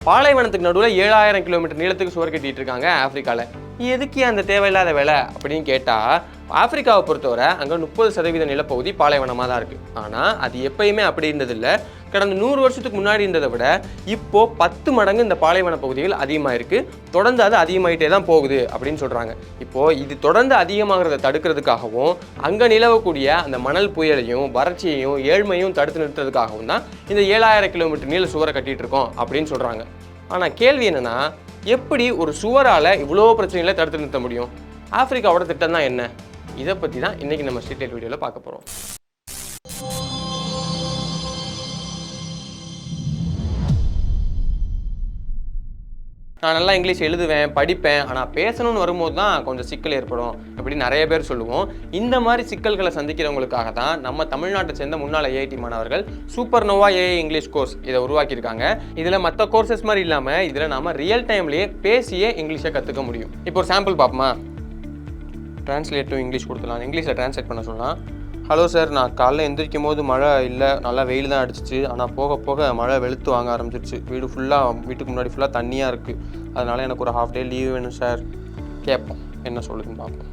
பாலைவனத்துக்கு நடுவில் ஏழாயிரம் கிலோமீட்டர் நீளத்துக்கு சுவர் கட்டிட்டு இருக்காங்க ஆப்பிரிக்காவில் எதுக்கு அந்த தேவையில்லாத வேலை? அப்படின்னு கேட்டால் ஆப்பிரிக்காவை பொறுத்தவரை அங்கே முப்பது சதவீத நிலப்பகுதி பாலைவனமாக தான் இருக்குது ஆனால் அது எப்பயுமே அப்படி இருந்ததில்லை. கடந்த நூறு வருஷத்துக்கு முன்னாடி இருந்ததை விட இப்போது பத்து மடங்கு இந்த பாலைவன பகுதிகள் அதிகமாக இருக்குது தொடர்ந்து அது அதிகமாகிட்டே தான் போகுது அப்படின்னு சொல்கிறாங்க இப்போது இது தொடர்ந்து அதிகமாகிறத தடுக்கிறதுக்காகவும் அங்கே நிலவக்கூடிய அந்த மணல் புயலையும் வறட்சியையும் ஏழ்மையும் தடுத்து நிறுத்துறதுக்காகவும் தான் இந்த ஏழாயிரம் கிலோமீட்டர் நீள சுவரை கட்டிட்டு இருக்கோம் அப்படின்னு சொல்கிறாங்க ஆனால் கேள்வி என்னென்னா எப்படி ஒரு சுவரால் இவ்வளோ பிரச்சனைகளை தடுத்து நிறுத்த முடியும்? ஆப்பிரிக்காவோட திட்டம் தான் என்ன? இதை பற்றி தான் இன்றைக்கி நம்ம ஸ்ட்ரீட் லைட் வீடியோவில் பார்க்க போகிறோம் நான் நல்லா இங்கிலீஷ் எழுதுவேன் படிப்பேன் ஆனால் பேசணும்னு வரும்போது தான் கொஞ்சம் சிக்கல் ஏற்படும் இப்படி நிறைய பேர் சொல்லுவோம். இந்த மாதிரி சிக்கல்களை சந்திக்கிறவங்களுக்காக தான் நம்ம தமிழ்நாட்டை சேர்ந்த முன்னாள் ஏஐடி மாணவர்கள் super Nova AI English course இதை உருவாக்கியிருக்காங்க. இதில் மற்ற கோர்சஸ் மாதிரி இல்லாமல் இதில் நாம் ரியல் டைம்லேயே பேசியே இங்கிலீஷை கற்றுக்க முடியும். இப்போ ஒரு சாம்பிள் பார்ப்போமா? ட்ரான்ஸ்லேட் டு இங்கிலீஷ் கொடுத்துலாம் இங்கிலீஷில் ட்ரான்ஸ்லேட் பண்ண சொல்லலாம் ஹலோ சார் நான் காலைல எந்திரிக்கும் போது மழை இல்லை நல்லா வெயில் தான் அடிச்சிச்சு ஆனால் போக போக மழை வெளுத்து வாங்க ஆரம்பிச்சிருச்சு வீடு ஃபுல்லாக வீட்டுக்கு முன்னாடி ஃபுல்லாக தண்ணியாக இருக்குது அதனால எனக்கு ஒரு ஹாஃப் டே லீவ் வேணும் சார் கேட்போம் என்ன சொல்லுதுன்னு பார்ப்போம்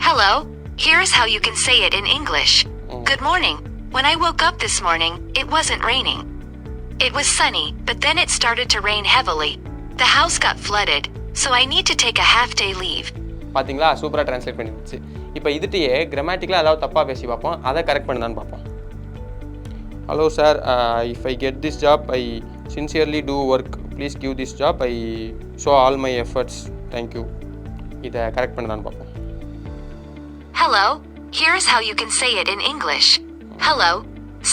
Hello, here's how you can say it in English. Good morning. When I woke up this morning, it wasn't raining. It was sunny, but then it started to rain heavily. The house got flooded, so I need to take a half day leave. பார்த்தீங்களா சூப்பராக translate பண்ணிடுச்சு இப்போ இதுகிட்டயே கிராமட்டிக்கலாக ஏதாவது தப்பாக பேசி பார்ப்போம். அதை correct பண்ணுதான்னு பார்ப்போம். Hello sir if I get this job I sincerely to work please give this job I show all my efforts thank you இதை கரெக்ட் பண்ணுதான்னு பார்ப்போம். Hello, here's how you can say it in English hello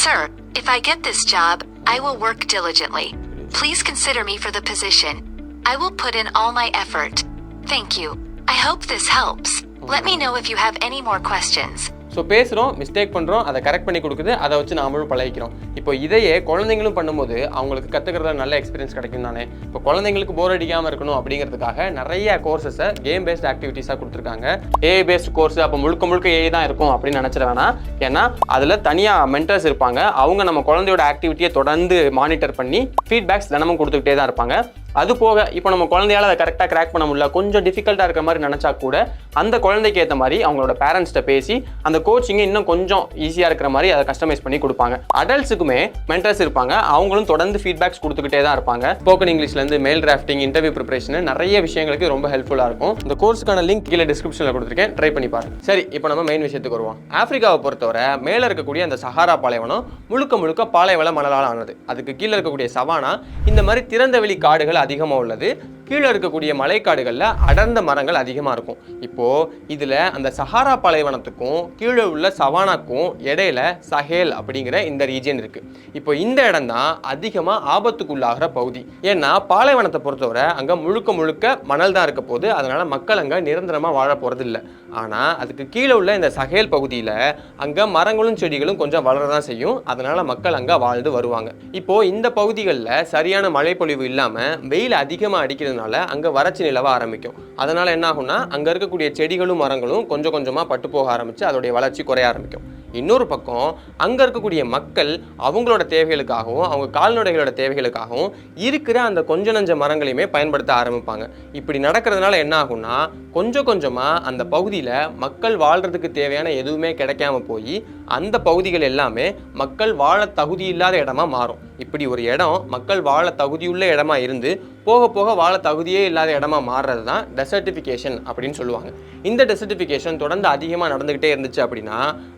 sir if I get this job I will work diligently. Please consider me for the position I will put in all my effort thank you I hope this helps let me know if you have any more questions so பேசுகிறோம் mistake பண்ணுறோம் அதை correct பண்ணி கொடுக்குது அதை வச்சு நாமளும் பழகிக்கிறோம். இப்போ இதையே குழந்தைங்களும் பண்ணும்போது அவங்களுக்கு கற்றுக்கிறத நல்ல எக்ஸ்பீரியன்ஸ் கிடைக்கும் தானே? இப்போ குழந்தைங்களுக்கு போர் அடிக்காமல் இருக்கணும் அப்படிங்கிறதுக்காக நிறைய கோர்சஸை கேம் பேஸ்ட் ஆக்டிவிட்டீஸாக கொடுத்துருக்காங்க. ஏ பேஸ்ட் கோர்ஸ் அப்போ முழுக்க முழுக்க ஏ தான் இருக்கும் அப்படின்னு நினச்சிட வேணாம். ஏன்னா அதில் தனியாக மென்டர்ஸ் இருப்பாங்க. அவங்க நம்ம குழந்தையோட ஆக்டிவிட்டியை தொடர்ந்து மானிட்டர் பண்ணி ஃபீட்பேக்ஸ் தினமும் கொடுத்துக்கிட்டே தான் இருப்பாங்க. அது போக இப்போ நம்ம குழந்தையால அதை கரெக்டாக கிராக் பண்ண முடியல கொஞ்சம் டிஃபிகல்ட்டாக இருக்க மாதிரி நினச்சா கூட அந்த குழந்தைக்கு ஏற்ற மாதிரி அவங்களோட பேரண்ட்ஸ்கிட்ட பேசி அந்த கோச்சிங்கை இன்னும் கொஞ்சம் ஈஸியாக இருக்கிற மாதிரி அதை கஸ்டமைஸ் பண்ணி கொடுப்பாங்க. அடல்ட்ஸுக்குமே மென்டர்ஸ் இருப்பாங்க. அவங்களும் தொடர்ந்து ஃபீட்பேக்ஸ் கொடுத்துக்கிட்டே தான் இருப்பாங்க. ஸ்போக்கன் இங்கிலீஷ்லேருந்து மெயில் டிராஃப்டிங் இன்டர்வியூ ப்ரிப்பரேஷன் நிறைய விஷயங்களுக்கு ரொம்ப ஹெல்ப்ஃபுல்லாக இருக்கும். இந்த கோர்ஸுக்கான லிங்க் கீழே டிஸ்கிரிப்ஷனில் கொடுத்துருக்கேன். ட்ரை பண்ணி பாருங்க. சரி இப்போ நம்ம மெயின் விஷயத்துக்கு வருவோம். ஆஃப்ரிக்காவை பொறுத்தவரை மேலே இருக்கக்கூடிய அந்த சஹாரா பாலைவனம் முழுக்க முழுக்க பாலைவள மணலால் ஆனது. அதுக்கு கீழே இருக்கக்கூடிய சவானா இந்த மாதிரி திறந்த வெளி காடுகள் அதிகமாக உள்ளது. கீழே இருக்கக்கூடிய மலைக்காடுகளில் அடர்ந்த மரங்கள் அதிகமாக இருக்கும். இப்போது இதில் அந்த சஹாரா பாலைவனத்துக்கும் கீழே உள்ள சவானாக்கும் இடையில சஹேல் அப்படிங்கிற இந்த ரீஜியன் இருக்குது இப்போ இந்த இடம் தான் அதிகமாக ஆபத்துக்குள்ளாகிற பகுதி. ஏன்னா பாலைவனத்தை பொறுத்தவரை அங்கே முழுக்க முழுக்க மணல் தான் இருக்க போது அதனால் மக்கள் அங்கே நிரந்தரமாக வாழ போகிறது இல்லை ஆனால் அதுக்கு கீழே உள்ள இந்த சஹேல் பகுதியில் அங்கே மரங்களும் செடிகளும் கொஞ்சம் வளர தான் செய்யும். அதனால் மக்கள் அங்கே வாழ்ந்து வருவாங்க. இப்போது இந்த பகுதிகளில் சரியான மழைப்பொழிவு இல்லாமல் வெயில் அதிகமாக அடிக்கிறது இருக்கிறதுனால அங்கே வறட்சி நிலவ ஆரம்பிக்கும். அதனால் என்ன ஆகும்னா அங்கே இருக்கக்கூடிய செடிகளும் மரங்களும் கொஞ்சம் கொஞ்சமாக பட்டு போக ஆரம்பித்து அதோடைய வளர்ச்சி குறைய ஆரம்பிக்கும். இன்னொரு பக்கம் அங்கே இருக்கக்கூடிய மக்கள் அவங்களோட தேவைகளுக்காகவும் அவங்க கால்நடைகளோட தேவைகளுக்காகவும் இருக்கிற அந்த கொஞ்ச நஞ்ச மரங்களையுமே பயன்படுத்த ஆரம்பிப்பாங்க. இப்படி நடக்கிறதுனால என்ன ஆகும்னா கொஞ்சம் கொஞ்சமாக அந்த பகுதியில் மக்கள் வாழ்கிறதுக்கு தேவையான எதுவுமே கிடைக்காம போய் அந்த பகுதிகள் எல்லாமே மக்கள் வாழ தகுதி இல்லாத இடமா மாறும். இப்படி ஒரு இடம் மக்கள் வாழ தகுதியுள்ள இடமா இருந்து போக போக வாழ தகுதியே இல்லாத இடமா மாறுறது தான் டெசர்டிஃபிகேஷன் அப்படின்னு சொல்லுவாங்க. இந்த டெசர்டிஃபிகேஷன் தொடர்ந்து அதிகமாக நடந்துக்கிட்டே இருந்துச்சு அப்படின்னா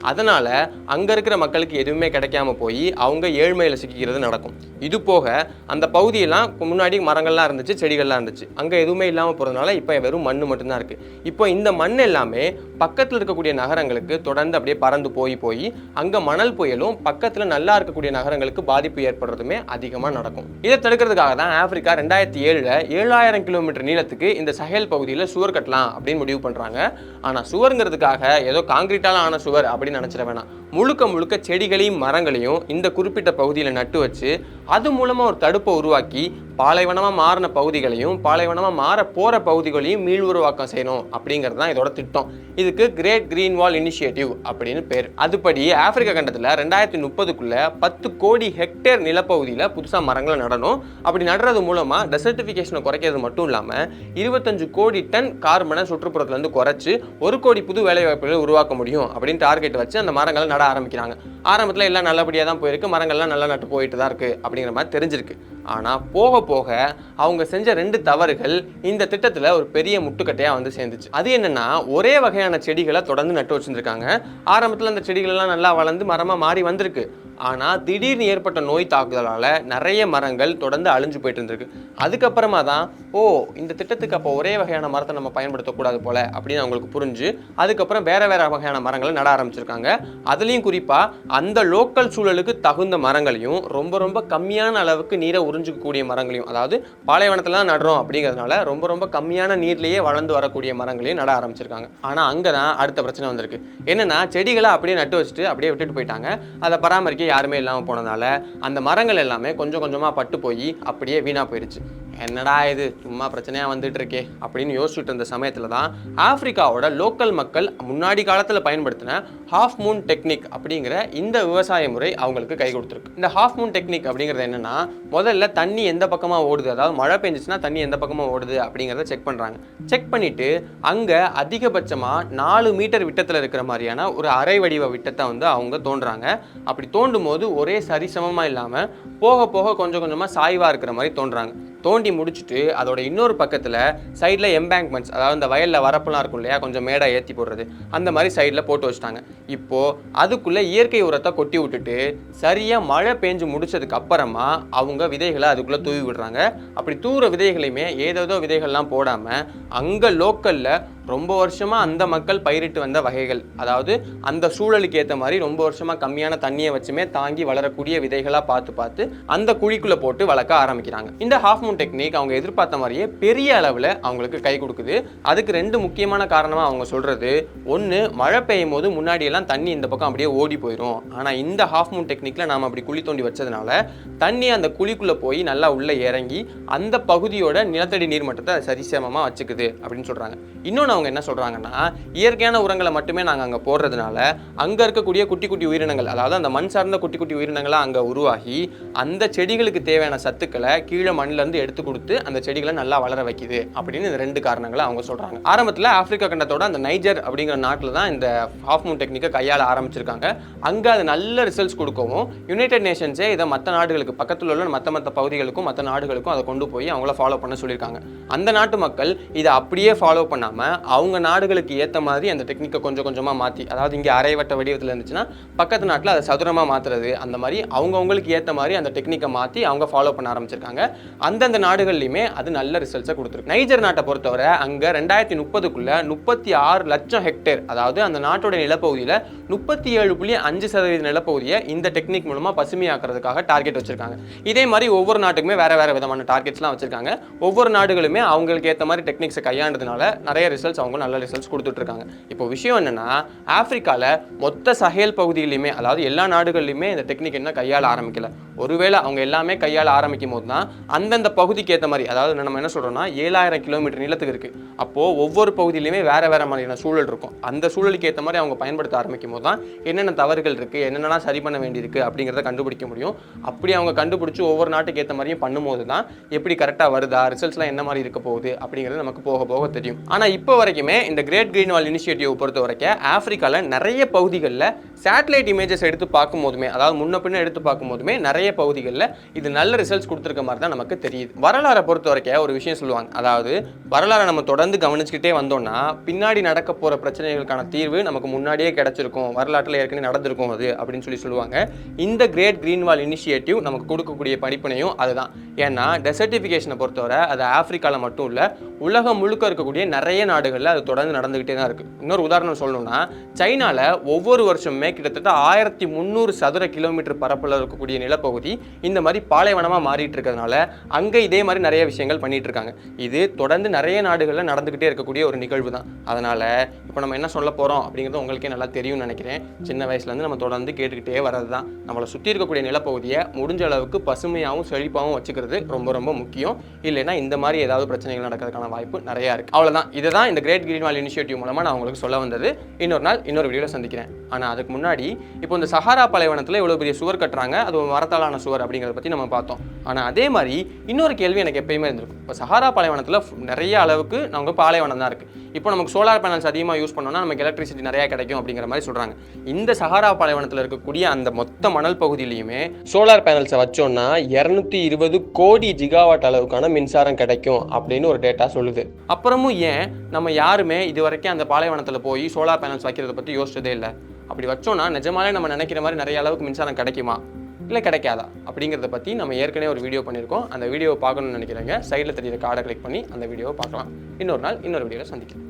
அதனால் அங்கே இருக்கிற மக்களுக்கு எதுவுமே கிடைக்காம போய் அவங்க ஏழ்மையில் சிக்கிக்கிறது நடக்கும். இது போக அந்த பகுதியெல்லாம் முன்னாடி மரங்கள்லாம் இருந்துச்சு செடிகள்லாம் இருந்துச்சு. அங்கே எதுவுமே இல்லாமல் போகிறதுனால இப்போ வெறும் மண் மட்டும்தான் இருக்குது இப்போ இந்த மண் எல்லாமே பக்கத்தில் இருக்கக்கூடிய நகரங்களுக்கு தொடர்ந்து அப்படியே பறந்து போய் போய் அங்கே மணல் புயலும் பக்கத்தில் நல்லா இருக்கக்கூடிய நகரங்களுக்கு பாதிப்பு ஏற்படும். ஏற்படுறதுமே அதிகமாக நடக்கும். இதை தடுக்கிறதுக்காக தான் ஆப்பிரிக்கா ரெண்டாயிரத்தி ஏழில் ஏழாயிரம் கிலோமீட்டர் நீளத்துக்கு இந்த சஹேல் பகுதியில் சுவர் கட்டலாம் அப்படின்னு முடிவு பண்ணுறாங்க ஆனால் சுவருங்கிறதுக்காக ஏதோ காங்கிரீட்டால் ஆன சுவர் அப்படின்னு நினச்சிட வேணாம். முழுக்க முழுக்க செடிகளையும் மரங்களையும் இந்த குறிப்பிட்ட பகுதியில் நட்டு வச்சு அது மூலமாக ஒரு தடுப்பை உருவாக்கி பாலைவனமாக மாறின பகுதிகளையும் பாலைவனமாக மாற போகிற பகுதிகளையும் மீள் உருவாக்கம் செய்யணும் அப்படிங்கிறது தான் இதோட திட்டம். இதுக்கு கிரேட் கிரீன் வால் இனிஷியேட்டிவ் அப்படின்னு பேர். அதுபடி ஆப்பிரிக்கா கண்டத்தில் ரெண்டாயிரத்தி முப்பதுக்குள்ளே பத்து கோடி ஹெக்டேர் நிலப்பகுதியில் புதுசாக மரங்களை நடணும். அப்படி நடுறது மூலமாக டெசர்டிஃபிகேஷனை குறைக்கிறது மட்டும் இல்லாமல் இருபத்தஞ்சு கோடி டன் கார்பனை சுற்றுப்புறத்துலேருந்து குறைச்சி ஒரு கோடி புது வேலைவாய்ப்புகளை உருவாக்க முடியும் அப்படின்னு டார்கெட் வச்சு அந்த மரங்களை நட ஆரம்பிக்கிறாங்க. ஆரம்பத்தில் எல்லாம் நல்லபடியாக தான் போயிருக்கு. மரங்கள்லாம் நல்லா நட்டு போயிட்டு தான் இருக்குது அப்படிங்கிற மாதிரி தெரிஞ்சிருக்கு. ஆனால் போக போக அவங்க செஞ்ச ரெண்டு தவறுகள் இந்த திட்டத்தில் ஒரு பெரிய முட்டுக்கட்டையாக வந்து சேர்ந்துச்சு. அது என்னென்னா ஒரே வகையான செடிகளை தொடர்ந்து நட்டு வச்சுருக்காங்க ஆரம்பத்தில் அந்த செடிகள் எல்லாம் நல்லா வளர்ந்து மரமாக மாறி வந்திருக்கு. ஆனால் திடீர்னு ஏற்பட்ட நோய் தாக்குதலால் நிறைய மரங்கள் தொடர்ந்து அழிஞ்சு போயிட்டு இருந்திருக்கு. அதுக்கப்புறமா தான் ஓ இந்த திட்டத்துக்கு அப்போ ஒரே வகையான மரத்தை நம்ம பயன்படுத்தக்கூடாது போல அப்படின்னு அவங்களுக்கு புரிஞ்சு அதுக்கப்புறம் வேறு வேறு வகையான மரங்களை நட ஆரம்பிச்சிருக்காங்க. அதுலேயும் குறிப்பாக அந்த லோக்கல் சூழலுக்கு தகுந்த மரங்களையும் ரொம்ப ரொம்ப கம்மியான அளவுக்கு நீரை உறிஞ்சிக்கக்கூடிய மரங்களையும் அதாவது பாலைவனத்தில் தான் நடுறோம் அப்படிங்கிறதுனால ரொம்ப ரொம்ப கம்மியான நீர்லேயே வளர்ந்து வரக்கூடிய மரங்களையும் நட ஆரம்பிச்சிருக்காங்க. ஆனால் அங்கே தான் அடுத்த பிரச்சனை வந்திருக்கு. என்னென்னா செடிகளை அப்படியே நட்டு வச்சுட்டு அப்படியே விட்டுட்டு போயிட்டாங்க. அதை பராமரிக்க யாருமே இல்லாமல் போனதால அந்த மரங்கள் எல்லாமே கொஞ்சம் கொஞ்சமாக பட்டு போய் அப்படியே வீணாக போயிடுச்சு என்னடா இது? சும்மா பிரச்சனையாக வந்துட்டு இருக்கே அப்படின்னு யோசிச்சுட்டு இருந்த சமயத்தில் தான் ஆப்பிரிக்காவோட லோக்கல் மக்கள் முன்னாடி காலத்தில் பயன்படுத்தின ஹாஃப் மூன் டெக்னிக் அப்படிங்கிற இந்த விவசாய முறை அவங்களுக்கு கை கொடுத்துருக்கு. இந்த ஹாஃப் மூன் டெக்னிக் அப்படிங்கிறது என்னன்னா முதல்ல தண்ணி எந்த பக்கமாக ஓடுது? அதாவது மழை பெஞ்சிச்சுன்னா தண்ணி எந்த பக்கமாக ஓடுது அப்படிங்கிறத செக் பண்ணுறாங்க செக் பண்ணிட்டு அங்கே அதிகபட்சமாக நாலு மீட்டர் விட்டத்தில் இருக்கிற மாதிரியான ஒரு அரை வடிவ விட்டத்தை வந்து அவங்க தோன்றாங்க அப்படி தோண்டும் போது ஒரே சரிசமமாக இல்லாமல் போக போக கொஞ்சம் கொஞ்சமாக சாய்வாக இருக்கிற மாதிரி தோன்றாங்க. தோண்டி முடிச்சுட்டு அதோட இன்னொரு பக்கத்தில் சைடில் எம்பேங்க்மெண்ட்ஸ் அதாவது இந்த வயலில் வரப்பெல்லாம் இருக்கும் இல்லையா கொஞ்சம் மேடை ஏற்றி போடுறது அந்த மாதிரி சைடில் போட்டு வச்சுட்டாங்க. இப்போது அதுக்குள்ளே இயற்கை உரத்தை கொட்டி விட்டுட்டு சரியாக மழை பெஞ்சு முடிச்சதுக்கு அப்புறமா அவங்க விதைகளை அதுக்குள்ளே தூவி விடுறாங்க. அப்படி தூர விதைகளையுமே ஏதேதோ விதைகள்லாம் போடாமல் அங்கே லோக்கலில் ரொம்ப வருஷமாக அந்த மக்கள் பயிரிட்டு வந்த வகைகள். அதாவது அந்த சூழலுக்கு ஏற்ற மாதிரி ரொம்ப வருஷமாக கம்மியான தண்ணியை வச்சுமே தாங்கி வளரக்கூடிய விதைகளாக பார்த்து பார்த்து அந்த குழிக்குள்ளே போட்டு வளர்க்க ஆரம்பிக்கிறாங்க. இந்த ஹாஃப் மூன் டெக்னிக் அவங்க எதிர்பார்த்த மாதிரியே பெரிய அளவில் அவங்களுக்கு கை கொடுக்குது. அதுக்கு ரெண்டு முக்கியமான காரணமாக அவங்க சொல்கிறது ஒன்று மழை பெய்யும் போது முன்னாடியெல்லாம் தண்ணி இந்த பக்கம் அப்படியே ஓடி போயிடும் ஆனால் இந்த ஹாஃப் மூன் டெக்னிக்கில் நாம் அப்படி குழி தோண்டி வச்சதுனால தண்ணி அந்த குழிக்குள்ளே போய் நல்லா உள்ளே இறங்கி அந்த பகுதியோட நிலத்தடி நீர் மட்டத்தை சரிசமமாக வச்சுக்குது அப்படின்னு சொல்கிறாங்க இன்னொன்று அவங்க என்ன சொல்கிறாங்கன்னா இயற்கையான உரங்களை மட்டுமே நாங்கள் அங்கே போடுறதுனால அங்கே இருக்கக்கூடிய குட்டி குட்டி உயிரினங்கள் அதாவது அந்த மண் சார்ந்த குட்டி குட்டி உயிரினங்களாக அங்கே உருவாகி அந்த செடிகளுக்கு தேவையான சத்துக்களை கீழே மண்ணிலேருந்து எடுத்து கொடுத்து அந்த செடிகளை நல்லா வளர வைக்குது அப்படின்னு இந்த ரெண்டு காரணங்களை அவங்க சொல்கிறாங்க ஆரம்பத்தில் ஆப்பிரிக்கா கண்டத்தோட அந்த நைஜர் அப்படிங்கிற நாட்டில் தான் இந்த ஹாஃப் மூன் டெக்னிக்கை கையாள ஆரம்பிச்சிருக்காங்க. அங்கே அது நல்ல ரிசல்ட்ஸ் கொடுக்கவும் யுனைடெட் நேஷன்ஸே இதை மற்ற நாடுகளுக்கு பக்கத்தில் உள்ள மற்ற மற்ற பகுதிகளுக்கும் மற்ற நாடுகளுக்கும் அதை கொண்டு போய் அவங்கள ஃபாலோ பண்ண சொல்லியிருக்காங்க. அந்த நாட்டு மக்கள் இதை அப்படியே ஃபாலோ பண்ணாமல் அவங்க நாடுகளுக்கு ஏற்ற மாதிரி அந்த டெக்னிக்கை கொஞ்சம் கொஞ்சமாக மாற்றி அதாவது இங்கே அரைவட்ட வடிவத்தில் இருந்துச்சுன்னா பக்கத்து நாட்டில் அதை சதுரமாக மாற்றுறது அந்த மாதிரி அவங்கவுங்களுக்கு ஏற்ற மாதிரி அந்த டெக்னிக்கை மாற்றி அவங்க ஃபாலோ பண்ண ஆரம்பிச்சிருக்காங்க. அந்தந்த நாடுகள்லையுமே அது நல்ல ரிசல்ட்ஸை கொடுத்துருக்கு. நைஜர் நாட்டை பொறுத்தவரை அங்கே ரெண்டாயிரத்தி முப்பதுக்குள்ளே முப்பத்தி ஆறு லட்சம் ஹெக்டேர் அதாவது அந்த நாட்டோட நிலப்பகுதியில் முப்பத்தி ஏழு புள்ளி அஞ்சு சதவீத நிலப்பகுதியை இந்த டெக்னிக் மூலமாக பசுமையாக்குறதுக்காக டார்கெட் வச்சுருக்காங்க. இதே மாதிரி ஒவ்வொரு நாட்டுக்குமே வேறு வேறு விதமான டார்கெட்ஸ்லாம் வச்சுருக்காங்க. ஒவ்வொரு நாடுகளுமே அவங்களுக்கு ஏற்ற மாதிரி டெக்னிக்ஸை கையாண்டதுனால நிறைய ரிசல்ட்ஸ் அவங்க நல்ல ரிசல்ட்ஸ் கொடுத்துட்ருக்காங்க. இப்போ விஷயம் என்னன்னா ஆப்பிரிக்கால மொத்த சஹேல் பகுதியிலையுமே அதாவது எல்லா நாடுகள்லையுமே இந்த டெக்னிக் என்ன கையாள ஆரம்பிக்கல. ஒருவேளை அவங்க எல்லாமே கையாள ஆரம்பிக்கும் போது தான் அந்தந்த பகுதிக்கு ஏற்ற மாதிரி அதாவது நம்ம என்ன சொல்கிறோம்னா ஏழாயிரம் கிலோமீட்டர் நிலத்துக்கு இருக்குது அப்போது ஒவ்வொரு பகுதியிலையுமே வேறு வேறு மாதிரியான சூழல் இருக்கும். அந்த சூழலுக்கு ஏற்ற மாதிரி அவங்க பயன்படுத்த ஆரம்பிக்கும் போது தான் என்னென்ன தவறுகள் இருக்குது என்னென்னலாம் சரி பண்ண வேண்டியிருக்கு அப்படிங்கிறத கண்டுபிடிக்க முடியும். அப்படி அவங்க கண்டுபிடிச்சி ஒவ்வொரு நாட்டுக்கு ஏற்ற மாதிரியும் பண்ணும்போது தான் எப்படி கரெக்டாக வருதா ரிசல்ட்ஸ்லாம் என்ன மாதிரி இருக்க போகுது அப்படிங்கிறது நமக்கு போக போக தெரியும். ஆனால் இப்போ வரைக்குமே இந்த கிரேட் கிரீன் வால் இனிஷியேட்டிவ் பொறுத்த வரைக்கும் ஆஃப்ரிக்காவில் நிறைய பகுதிகளில் சேட்டலைட் இமேஜஸ் எடுத்து பார்க்கும்போதுமே அதாவது முன்ன பின்ன எடுத்து பார்க்கும்போதுமே நிறைய பகுதிகளில் இது நல்ல ரிசல்ட்ஸ் கொடுத்துருக்க மாதிரி தான் நமக்கு தெரியுது. வரலாறை பொறுத்த வரைக்கும் ஒரு விஷயம் சொல்லுவாங்க. அதாவது வரலாறை நம்ம தொடர்ந்து கவனிச்சுக்கிட்டே வந்தோம்னா பின்னாடி நடக்க போகிற பிரச்சனைகளுக்கான தீர்வு நமக்கு முன்னாடியே கிடைச்சிருக்கும். வரலாற்றில் ஏற்கனவே நடந்திருக்கும் அது அப்படின்னு சொல்லி சொல்லுவாங்க. இந்த கிரேட் கிரீன் வால் இனிஷியேட்டிவ் நமக்கு கொடுக்கக்கூடிய படிப்பினையும் அதுதான். ஏன்னா டெசர்டிஃபிகேஷனை பொறுத்தவரை அது ஆஃப்ரிக்காவில் மட்டும் இல்லை உலகம் முழுக்க இருக்கக்கூடிய நிறைய நாடுகளில் அது தொடர்ந்து நடந்துகிட்டே தான் இருக்குது இன்னொரு உதாரணம் சொல்லணும்னா சைனாவில் ஒவ்வொரு வருஷமே கிட்டத்தட்ட ஆயிரத்தி முந்நூறு சதுர கிலோமீட்டர் பரப்பில் இருக்கக்கூடிய நிலப்பகுதி இந்த மாதிரி பாலைவனமாக மாறிட்டு இருக்கிறதுனால அங்கே இதே மாதிரி நிறைய விஷயங்கள் பண்ணிட்டு இருக்காங்க இது தொடர்ந்து நிறைய நாடுகளில் நடந்துக்கிட்டே இருக்கக்கூடிய ஒரு நிகழ்வு தான் அதனால் இப்போ நம்ம என்ன சொல்ல போகிறோம் அப்படிங்கிறது உங்களுக்கே நல்லா தெரியும்னு நினைக்கிறேன். சின்ன வயசுலேருந்து நம்ம தொடர்ந்து கேட்டுக்கிட்டே வர்றது தான் நம்மளை சுற்றி இருக்கக்கூடிய நிலப்பகுதியை முடிஞ்ச அளவுக்கு பசுமையாகவும் செழிப்பாகவும் வச்சுக்கிறது ரொம்ப ரொம்ப முக்கியம். இல்லைன்னா இந்த மாதிரி ஏதாவது பிரச்சனைகள் நடக்கிறதுக்கான வாய்ப்பு நிறையா இருக்குது அவ்வளோதான் இதுதான் இந்த கிரேட் கிரீன் வால் இனிஷியேட்டிவ் மூலமாக நான் உங்களுக்கு சொல்ல வந்தது. இன்னொரு நாள் இன்னொரு வீடியோவில் சந்திக்கிறேன். ஆனால் அதுக்கு முன்னாடி இப்போ இந்த சஹாரா பாலைவனத்தில் இவ்வளோ பெரிய சுவர் கட்டுறாங்க. அது மரத்தால் கற்களாலான சுவர் அப்படிங்கிறத பற்றி நம்ம பார்த்தோம். ஆனால் அதே மாதிரி இன்னொரு கேள்வி எனக்கு எப்பயுமே இருந்திருக்கும். இப்போ சஹாரா பாலைவனத்தில் நிறைய அளவுக்கு நமக்கு பாலைவனம் தான் இருக்குது இப்போ நமக்கு சோலார் பேனல்ஸ் அதிகமாக யூஸ் பண்ணோம்னா நமக்கு எலக்ட்ரிசிட்டி நிறையா கிடைக்கும் அப்படிங்கிற மாதிரி சொல்கிறாங்க இந்த சஹாரா பாலைவனத்தில் இருக்கக்கூடிய அந்த மொத்த மணல் பகுதியிலையுமே சோலார் பேனல்ஸை வச்சோம்னா இரநூத்தி இருபது கோடி ஜிகாவாட் அளவுக்கான மின்சாரம் கிடைக்கும் அப்படின்னு ஒரு டேட்டா சொல்லுது. அப்புறமும் ஏன் நம்ம யாருமே இது வரைக்கும் அந்த பாலைவனத்தில் போய் சோலார் பேனல்ஸ் வைக்கிறத பற்றி யோசிச்சதே இல்லை? அப்படி வச்சோம்னா நிஜமாலே நம்ம நினைக்கிற மாதிரி நிறைய அளவுக்கு மின்சாரம் கிடைக்குமா? இல்லை கிடைக்காதா? அப்படிங்கிறத பற்றி நம்ம ஏற்கனவே ஒரு வீடியோ பண்ணியிருக்கோம். அந்த வீடியோவை பார்க்கணும்னு நினைக்கிறேங்க சைடில் தெரியுற கார்டை கிளிக் பண்ணி அந்த வீடியோவை பார்க்கலாம். இன்னொரு நாள் இன்னொரு வீடியோவில் சந்திக்கலாம்.